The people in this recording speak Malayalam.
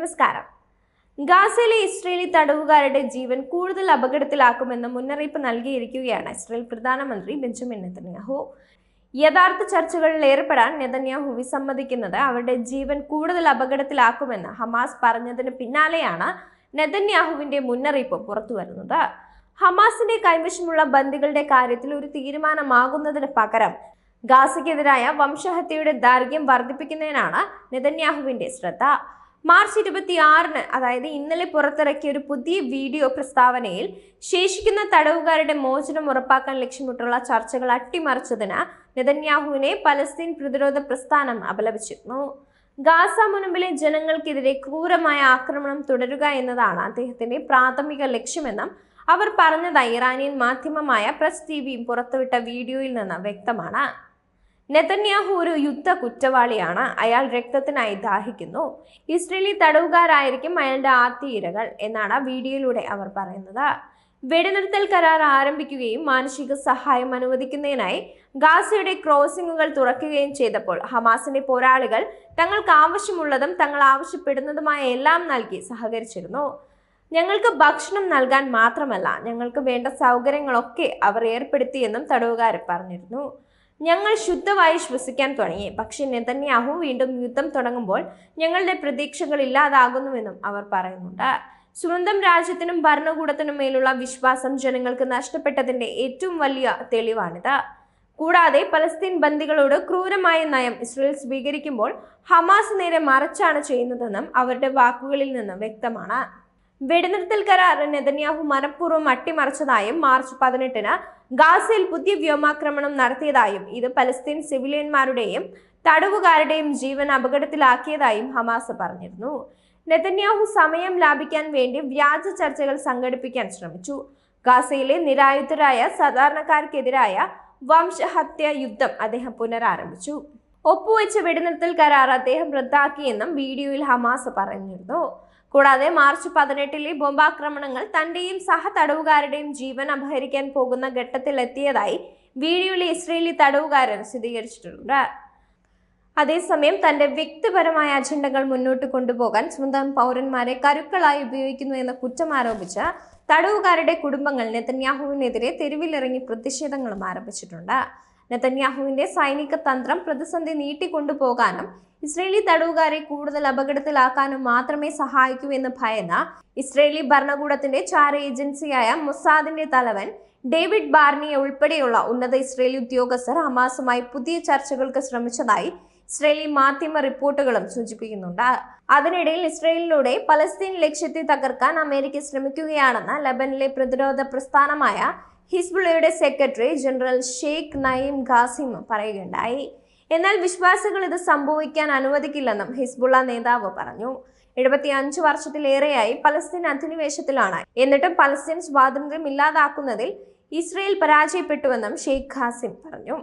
നമസ്കാരം. ഗാസയിലെ ഇസ്രയേലി തടവുകാരുടെ ജീവൻ കൂടുതൽ അപകടത്തിലാക്കുമെന്ന് മുന്നറിയിപ്പ് നൽകിയിരിക്കുകയാണ് ഇസ്രയേൽ പ്രധാനമന്ത്രി ബെഞ്ചമിൻ നെതന്യാഹു. യഥാർത്ഥ ചർച്ചകളിൽ ഏർപ്പെടാൻ നെതന്യാഹു വിസമ്മതിക്കുന്നത് അവരുടെ ജീവൻ കൂടുതൽ അപകടത്തിലാക്കുമെന്ന് ഹമാസ് പറഞ്ഞതിന് പിന്നാലെയാണ് നെതന്യാഹുവിന്റെ മുന്നറിയിപ്പ് പുറത്തുവരുന്നത് ഹമാസിന്റെ കൈവശമുള്ള ബന്ദികളുടെ കാര്യത്തിൽ ഒരു തീരുമാനമാകുന്നതിന് പകരം ഗാസയ്ക്കെതിരായ വംശഹത്യയുടെ ദൈർഘ്യം വർദ്ധിപ്പിക്കുന്നതിനാണ് നെതന്യാഹുവിന്റെ ശ്രദ്ധ. മാർച്ച് ഇരുപത്തിയാറിന് അതായത് ഇന്നലെ പുറത്തിറക്കിയ ഒരു പുതിയ വീഡിയോ പ്രസ്താവനയിൽ ശേഷിക്കുന്ന തടവുകാരുടെ മോചനം ഉറപ്പാക്കാൻ ലക്ഷ്യമിട്ടുള്ള ചർച്ചകൾ അട്ടിമറിച്ചതിന് നെതന്യാഹുവിനെ പലസ്തീൻ പ്രതിരോധ പ്രസ്ഥാനം അപലപിച്ചിരുന്നു. ഗാസ മുനമ്പിലെ ജനങ്ങൾക്കെതിരെ ക്രൂരമായ ആക്രമണം തുടരുക എന്നതാണ് അദ്ദേഹത്തിന്റെ പ്രാഥമിക ലക്ഷ്യമെന്നും അവർ പറഞ്ഞതായി ഇറാനിയൻ മാധ്യമമായ പ്രസ് ടി വിയും പുറത്തുവിട്ട വീഡിയോയിൽ നിന്ന് വ്യക്തമാണ്. നെതന്യാഹു ഒരു യുദ്ധ കുറ്റവാളിയാണ് അയാൾ രക്തത്തിനായി ദാഹിക്കുന്നു. ഇസ്രേലി തടവുകാരായിരിക്കും അയാളുടെ ആദ്യ ഇരകൾ എന്നാണ് വീഡിയോയിലൂടെ അവർ പറയുന്നത്. വെടിനിർത്തൽ കരാർ ആരംഭിക്കുകയും മാനുഷിക സഹായം അനുവദിക്കുന്നതിനായി ഗാസയുടെ ക്രോസിംഗുകൾ തുറക്കുകയും ചെയ്തപ്പോൾ ഹമാസിന്റെ പോരാളികൾ തങ്ങൾക്ക് ആവശ്യമുള്ളതും തങ്ങൾ ആവശ്യപ്പെടുന്നതുമായ എല്ലാം നൽകി സഹകരിച്ചിരുന്നു. ഞങ്ങൾക്ക് ഭക്ഷണം നൽകാൻ മാത്രമല്ല ഞങ്ങൾക്ക് വേണ്ട സൗകര്യങ്ങളൊക്കെ അവർ ഏർപ്പെടുത്തിയെന്നും തടവുകാർ പറഞ്ഞിരുന്നു. ഞങ്ങൾ ശുദ്ധമായി ശ്വസിക്കാൻ തുടങ്ങി. പക്ഷേ നെതന്യാഹു വീണ്ടും യുദ്ധം തുടങ്ങുമ്പോൾ ഞങ്ങളുടെ പ്രതീക്ഷകൾ ഇല്ലാതാകുന്നുവെന്നും അവർ പറയുന്നുണ്ട്. സ്വന്തം രാജ്യത്തിനും ഭരണകൂടത്തിനും മേലുള്ള വിശ്വാസം ജനങ്ങൾക്ക് നഷ്ടപ്പെട്ടതിന്റെ ഏറ്റവും വലിയ തെളിവാണിത്. കൂടാതെ പലസ്തീൻ ബന്ദികളോട് ക്രൂരമായ നയം ഇസ്രയേൽ സ്വീകരിക്കുമ്പോൾ ഹമാസ് നേരെ മറച്ചാണ് ചെയ്യുന്നതെന്നും അവരുടെ വാക്കുകളിൽ നിന്ന് വ്യക്തമാണ്. വെടിനിർത്തൽ കരാർ നെതന്യാഹു മനഃപൂർവം അട്ടിമറിച്ചതായും മാർച്ച് പതിനെട്ടിന് ഗാസയിൽ പുതിയ വ്യോമാക്രമണം നടത്തിയതായും ഇത് പലസ്തീൻ സിവിലിയന്മാരുടെയും തടവുകാരുടെയും ജീവൻ അപകടത്തിലാക്കിയതായും ഹമാസ് പറഞ്ഞിരുന്നു. നെതന്യാഹു സമയം ലാഭിക്കാൻ വേണ്ടി വ്യാജ ചർച്ചകൾ സംഘടിപ്പിക്കാൻ ശ്രമിച്ചു. ഗാസയിലെ നിരായുധരായ സാധാരണക്കാർക്കെതിരായ വംശഹത്യ യുദ്ധം അദ്ദേഹം പുനരാരംഭിച്ചു. ഒപ്പുവെച്ച വെടിനിർത്തൽ കരാർ അദ്ദേഹം റദ്ദാക്കിയെന്നും വീഡിയോയിൽ ഹമാസ് പറഞ്ഞിരുന്നു. കൂടാതെ മാർച്ച് പതിനെട്ടിലെ ബോംബാക്രമണങ്ങൾ തന്റെയും സഹ തടവുകാരുടെയും ജീവൻ അപഹരിക്കാൻ പോകുന്ന ഘട്ടത്തിലെത്തിയതായി വീഡിയോയിലെ ഇസ്രയേലി തടവുകാരൻ സ്ഥിരീകരിച്ചിട്ടുണ്ട്. അതേസമയം തന്റെ വ്യക്തിപരമായ അജണ്ടകൾ മുന്നോട്ട് കൊണ്ടുപോകാൻ സ്വന്തം പൗരന്മാരെ കരുക്കളായി ഉപയോഗിക്കുന്നു എന്ന കുറ്റം ആരോപിച്ച് തടവുകാരുടെ കുടുംബങ്ങൾ നെതന്യാഹുവിനെതിരെ തെരുവിലിറങ്ങി പ്രതിഷേധങ്ങളും ആരംഭിച്ചിട്ടുണ്ട്. നെതന്യാഹുവിന്റെ സൈനിക തന്ത്രം പ്രതിസന്ധി നീട്ടിക്കൊണ്ടുപോകാനും ഇസ്രേലി തടവുകാരെ കൂടുതൽ അപകടത്തിലാക്കാനും മാത്രമേ സഹായിക്കൂ എന്ന് ഭയന്ന ഇസ്രേലി ഭരണകൂടത്തിന്റെ ചാര ഏജൻസിയായ മൊസാദിന്റെ തലവൻ ഡേവിഡ് ബാർണിയെ ഉൾപ്പെടെയുള്ള ഉന്നത ഇസ്രേലി ഉദ്യോഗസ്ഥർ ഹമാസുമായി പുതിയ ചർച്ചകൾക്ക് ശ്രമിച്ചതായി ഇസ്രേലി മാധ്യമ റിപ്പോർട്ടുകളും സൂചിപ്പിക്കുന്നുണ്ട്. അതിനിടയിൽ ഇസ്രയേലിലൂടെ പലസ്തീൻ ലക്ഷ്യത്തെ തകർക്കാൻ അമേരിക്ക ശ്രമിക്കുകയാണെന്ന് ലബനിലെ പ്രതിരോധ പ്രസ്ഥാനമായ ഹിസ്ബുള്ളയുടെ secretary general Sheikh Naim Qassem പറയുകയുണ്ടായി. എന്നാൽ വിശ്വാസികൾ ഇത് സംഭവിക്കാൻ അനുവദിക്കില്ലെന്നും ഹിസ്ബുള്ള നേതാവ് പറഞ്ഞു. എഴുപത്തി അഞ്ച് വർഷത്തിലേറെയായി പലസ്തീൻ അധിനിവേശത്തിലാണ്. എന്നിട്ടും പലസ്തീൻ സ്വാതന്ത്ര്യം ഇല്ലാതാക്കുന്നതിൽ ഇസ്രയേൽ പരാജയപ്പെട്ടുവെന്നും ഷെയ്ഖ് ഖാസിം പറഞ്ഞു.